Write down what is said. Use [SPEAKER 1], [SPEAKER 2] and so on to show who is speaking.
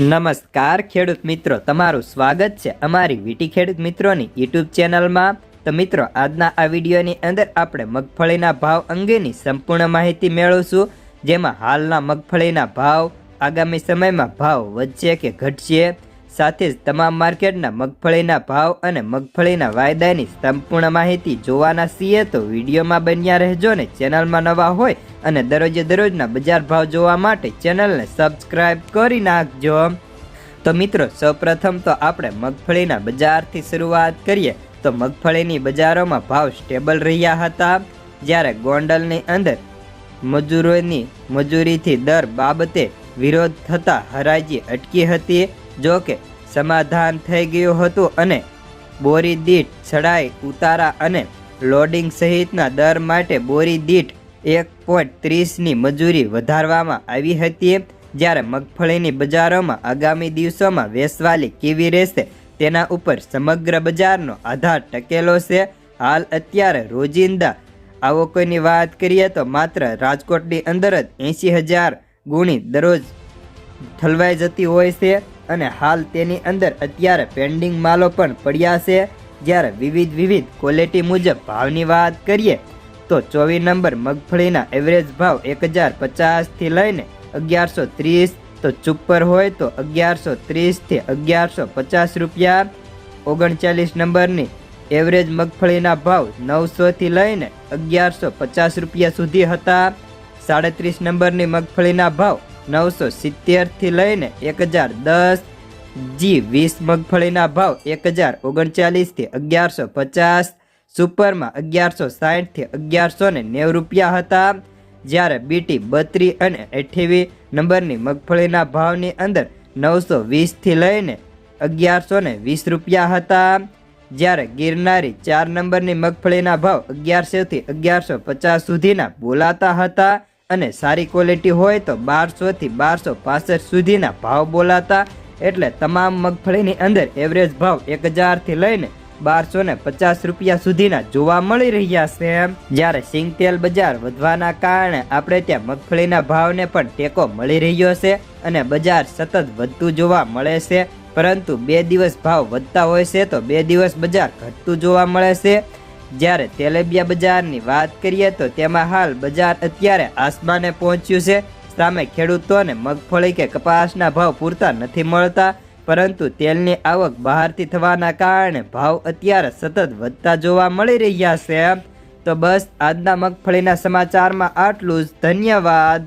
[SPEAKER 1] નમસ્કાર, ખેડૂત મિત્રો. તમારું સ્વાગત છે અમારી વીટી ખેડૂત મિત્રોની યુટ્યુબ ચેનલમાં. તો મિત્રો, આજના આ વિડીયોની અંદર આપણે મગફળીના ભાવ અંગેની સંપૂર્ણ માહિતી મેળવશું. જેમાં હાલના મગફળીના ભાવ આગામી સમયમાં ભાવ વધશે કે ઘટશે. સાથે જ તમામ માર્કેટના મગફળીના ભાવ અને મગફળીના વાયદાની સંપૂર્ણ માહિતી જોવાના છીએ તો વિડીયોમાં બન્યા રહેજો ને ચેનલમાં નવા હોય અને દરરોજે દરરોજના બજાર ભાવ જોવા માટે ચેનલને સબસ્ક્રાઇબ કરી નાખજો. તો મિત્રો, સૌપ્રથમ તો આપણે મગફળીના બજારથી શરૂઆત કરીએ. તો મગફળીની બજારોમાં ભાવ સ્ટેબલ રહ્યા હતા. જ્યારે ગોંડલની અંદર મજૂરોની મજૂરીથી દર બાબતે વિરોધ થતાં હરાજી અટકી હતી. જો કે સમાધાન થઈ ગયું હતું અને બોરી દીઠ ચડાઈ ઉતારા અને લોડિંગ સહિતના દર માટે બોરી દીઠ એક પોઈન્ટ ત્રીસની મજૂરી વધારવામાં આવી હતી. જ્યારે મગફળીની બજારોમાં આગામી દિવસોમાં વેસવાલી કેવી રહેશે તેના ઉપર સમગ્ર બજારનો આધાર ટકેલો છે. હાલ અત્યારે રોજિંદા આવકોની વાત કરીએ તો માત્ર રાજકોટની અંદર જ એંસી હજાર ગુણી દરરોજ ઠલવાઈ જતી હોય છે. અને હાલ તેની અંદર અત્યારે પેન્ડિંગ માલો પણ પડ્યા છે. જ્યારે વિવિધ વિવિધ ક્વોલિટી મુજબ ભાવની વાત કરીએ, તો ચોવીસ નંબર મગફળીના એવરેજ ભાવ એક હજાર પચાસથી લઈને અગિયારસો ત્રીસ, તો ચુપ્પર હોય તો અગિયારસો ત્રીસથી અગિયારસો પચાસ રૂપિયા. ઓગણચાલીસ નંબરની એવરેજ મગફળીના ભાવ નવસોથી લઈને અગિયારસો પચાસ રૂપિયા સુધી હતા. સાડત્રીસ નંબરની મગફળીના ભાવ નવસો સિત્તેરથી લઈને એક હજાર દસ જી વીસ મગફળીના ભાવ એક હજાર ઓગણચાલીસથી અગિયારસો પચાસ, સુપરમાં અગિયારસો સાહીઠથી અગિયારસો ને નેવું રૂપિયા હતા. જ્યારે બીટી બત્રી અને અઠ્યાવી નંબરની મગફળીના ભાવની અંદર નવસો વીસથી લઈને અગિયારસો ને વીસ રૂપિયા હતા. જ્યારે ગિરનારી ચાર નંબરની મગફળીના ભાવ અગિયારસોથી અગિયારસો પચાસ સુધીના બોલાતા હતા. અને સારી ક્વોલિટી હોય તો બારસોથી બારસો પાસઠ સુધીના ભાવ બોલાતા એટલે તમામ મગફળીની અંદર એવરેજ ભાવ એક હજારથી લઈને બારસો ને પચાસ રૂપિયા સુધીના જોવા મળી રહ્યા છે. જ્યારે સિંગતેલ બજાર વધવાના કારણે આપણે ત્યાં મગફળીના ભાવને પણ ટેકો મળી રહ્યો છે અને બજાર સતત વધતું જોવા મળે છે. પરંતુ બે દિવસ ભાવ વધતા હોય છે તો બે દિવસ બજાર ઘટતું જોવા મળે છે. જ્યારે તેલેબિયા બજારની વાત કરીએ તો તેમાં હાલ બજાર અત્યારે આસમાને પહોંચ્યું છે. સામે ખેડૂતોને મગફળી કે કપાસના ભાવ પૂરતા નથી મળતા, પરંતુ તેલની આવક બહારથી થવાના કારણે ભાવ અત્યારે સતત વધતા જોવા મળી રહ્યા છે. તો બસ આજના મગફળીના સમાચારમાં આટલું જ. ધન્યવાદ.